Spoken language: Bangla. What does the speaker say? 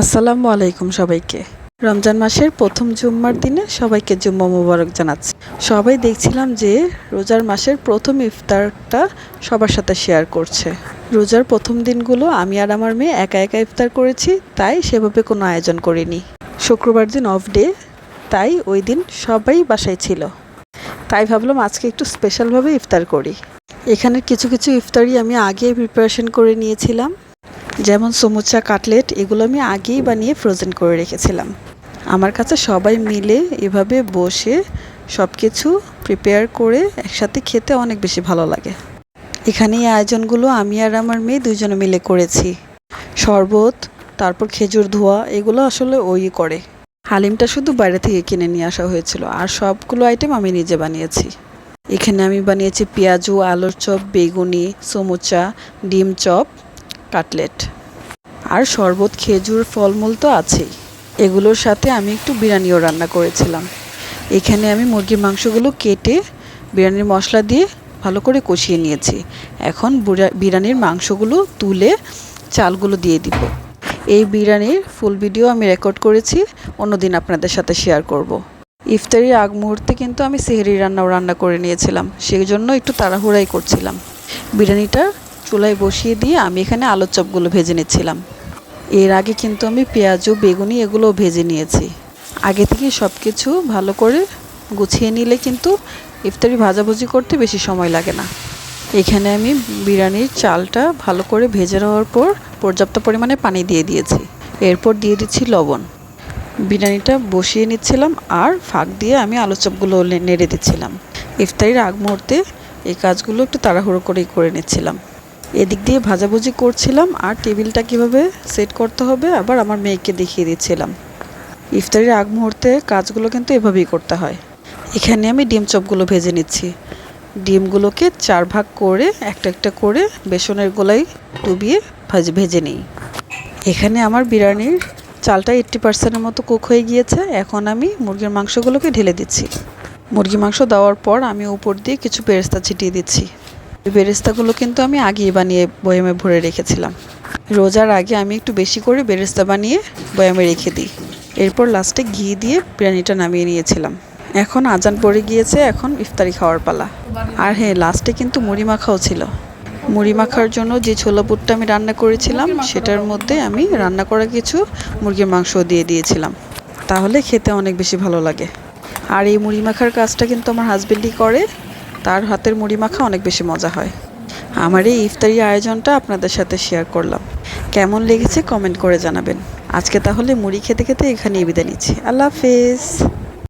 আসসালামু আলাইকুম সবাইকে। রমজান মাসের প্রথম জুম্মার দিনে সবাইকে জুম্মা মোবারক জানাচ্ছি। সবাই দেখছিলাম যে রোজার মাসের প্রথম ইফতারটা সবার সাথে শেয়ার করছে। রোজার প্রথম দিনগুলো আমি আর আমার মেয়ে একা একা ইফতার করেছি, তাই সেভাবে কোনো আয়োজন করিনি। শুক্রবার দিন অফ ডে তাই ওই দিন সবাই বাসায় ছিল। তাই ভাবলাম আজকে একটু স্পেশালভাবে ইফতার করি। এখানে কিছু কিছু ইফতারি আমি আগে প্রিপারেশন করে নিয়েছিলাম। যেমন সমুচা কাটলেট, এগুলো আমি আগেই বানিয়ে ফ্রোজেন করে রেখেছিলাম। আমার কাছে সবাই মিলে এভাবে বসে সব কিছু প্রিপেয়ার করে একসাথে খেতে অনেক বেশি ভালো লাগে। এখানে এই আয়োজনগুলো আমি আর আমার মেয়ে দুজনে মিলে করেছি। শরবত, তারপর খেজুর ধোয়া, এগুলো আসলে ওই করে। হালিমটা শুধু বাইরে থেকে কিনে নিয়ে আসা হয়েছিল আর সবগুলো আইটেম আমি নিজে বানিয়েছি। এখানে আমি বানিয়েছি পেঁয়াজু, আলুর চপ, বেগুনি, সমুচা, ডিম চপ। কাটলেট। আর শরবত, খেজুর, ফলমূল তো আছেই। এগুলোর সাথে আমি একটু বিরিয়ানিও রান্না করেছিলাম। এখানে আমি মুরগির মাংসগুলো কেটে বিরিয়ানির মশলা দিয়ে ভালো করে কষিয়ে নিয়েছি। এখন বিরিয়ানির মাংসগুলো তুলে চালগুলো দিয়ে দিব। এই বিরিয়ানির ফুল ভিডিও আমি রেকর্ড করেছি, অন্যদিন আপনাদের সাথে শেয়ার করব। ইফতারির আগ মুহূর্তে কিন্তু আমি সেহরি রান্নাও রান্না করে নিয়েছিলাম, সেই জন্য একটু তাড়াহুড়াই করছিলাম। বিরিয়ানিটা চুলায় বসিয়ে দিয়ে আমি এখানে আলুর চপগুলো ভেজে নিচ্ছিলাম। এর আগে কিন্তু আমি পেঁয়াজু, বেগুনি এগুলো ভেজে নিয়েছি। আগে থেকে সব কিছু ভালো করে গুছিয়ে নিলে কিন্তু ইফতারি ভাজাভুজি করতে বেশি সময় লাগে না। এখানে আমি বিরিয়ানির চালটা ভালো করে ভেজে নেওয়ার পর পর্যাপ্ত পরিমাণে পানি দিয়ে দিয়েছি। এরপর দিয়ে দিচ্ছি লবণ। বিরিয়ানিটা বসিয়ে নিচ্ছিলাম আর ফাঁক দিয়ে আমি আলু চপগুলো নেড়ে দিচ্ছিলাম। ইফতারির আগ মুহূর্তে এই কাজগুলো একটু তাড়াহুড়ো করেই করে নিচ্ছিলাম। এদিক দিয়ে ভাজাভুজি করছিলাম আর টেবিলটা কীভাবে সেট করতে হবে আবার আমার মেয়েকে দেখিয়ে দিচ্ছিলাম। ইফতারির আগ মুহূর্তে কাজগুলো কিন্তু এভাবেই করতে হয়। এখানে আমি ডিম চপগুলো ভেজে নিচ্ছি। ডিমগুলোকে চার ভাগ করে একটা একটা করে বেসনের গোলায় ডুবিয়ে ভাজে, ভেজে নিই। এখানে আমার বিরিয়ানির চালটা এইট্টি পার্সেন্টের মতো কুক হয়ে গিয়েছে। এখন আমি মুরগির মাংসগুলোকে ঢেলে দিচ্ছি। মুরগি মাংস দেওয়ার পর আমি উপর দিয়ে কিছু বেরেস্তা ছিটিয়ে দিচ্ছি। বেরেস্তাগুলো কিন্তু আমি আগেই বানিয়ে বয়ামে ভরে রেখেছিলাম। রোজার আগে আমি একটু বেশি করে বেরেস্তা বানিয়ে বয়ামে রেখে দিই। এরপর লাস্টে ঘি দিয়ে বিরিয়ানিটা নামিয়ে নিয়েছিলাম। এখন আজান পড়ে গিয়েছে, এখন ইফতারি খাওয়ার পালা। আর হ্যাঁ লাস্টে কিন্তু মুড়ি মাখাও ছিল। মুড়ি মাখার জন্য যে ছোলা বুটটা আমি রান্না করেছিলাম, সেটার মধ্যে আমি রান্না করা কিছু মুরগির মাংস দিয়ে দিয়েছিলাম। তাহলে খেতে অনেক বেশি ভালো লাগে। আর এই মুড়ি মাখার কাজটা কিন্তু আমার হাজবেন্ডই করে। তার হাতের মুড়ি মাখা অনেক বেশি মজা হয়। আমার এই ইফতারি আয়োজনটা আপনাদের সাথে শেয়ার করলাম। কেমন লেগেছে কমেন্ট করে জানাবেন। আজকে তাহলে মুড়ি খেতে খেতে এখানেই বিদায় নিচ্ছি। আল্লাহ হাফেজ।